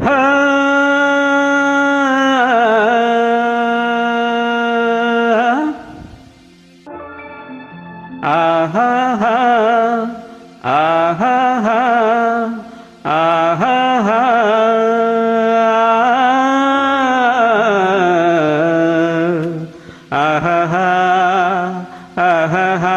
ஆஹா ஆஹா ஆஹா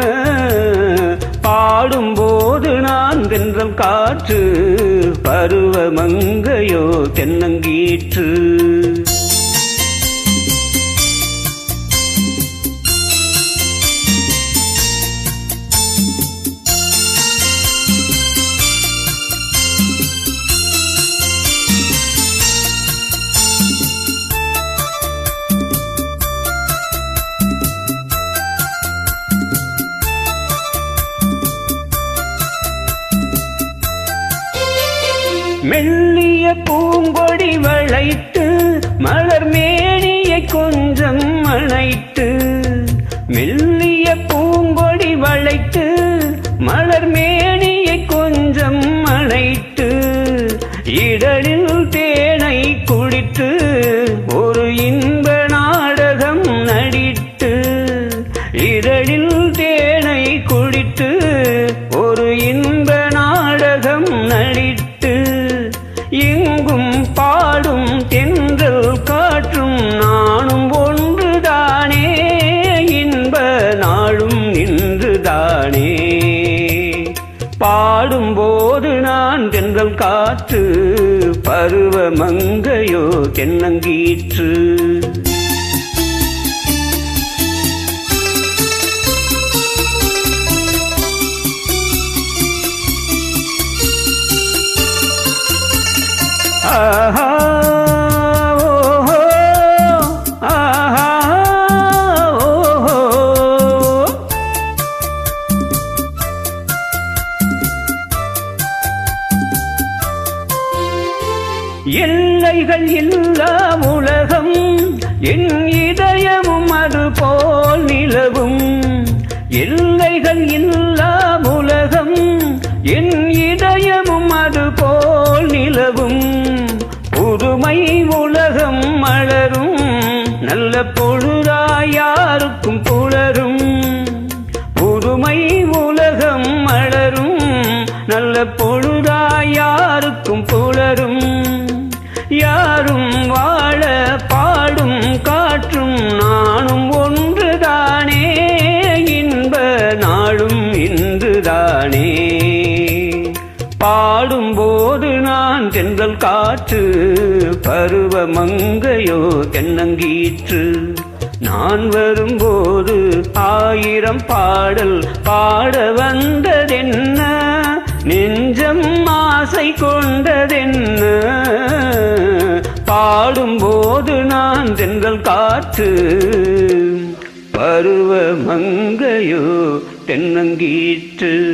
பாடும்போது நான் வென்றல் காற்று பருவமங்கையோ தென்னங்கீற்று. மெல்லிய பூங்கொடி வளைத்து மலர் மேனியை கொஞ்சம் அணைத்து. மெல்லிய பூங்கொடி வளைத்து மலர் மேனியை கொஞ்சம் அணைத்து. இடலில் நாளும் நின்றுதானே? பாடும்போது நான் தென்றல் காற்று பருவ மங்கையோ தென்னங்கீற்று. ஆஹா எல்லைகள் இல்லா உலகம் என் இதயமும் அது போல் நிலவும். எல்லைகள் இல்லா உலகம் என் இதயமும் அது போல் நிலவும். புதுமை உலகம் மலரும் நல்ல பொழுதா யாருக்கும் புலரும். யாரும் வாழ பாடும் காற்றும் நானும் ஒன்றுதானே. இன்ப நாளும் இன்றுதானே. பாடும்போது நான் தென்றல் காற்று பருவ மங்கையோ தென்னங்கீற்று. நான் வரும்போது ஆயிரம் பாடல் பாட வந்ததென்ன? நெஞ்சம் ஆசை கொண்டதென்ன? பாடும்போது நான் தென்றல் காற்று. பருவ மங்கையோ தென்னங்கீற்று.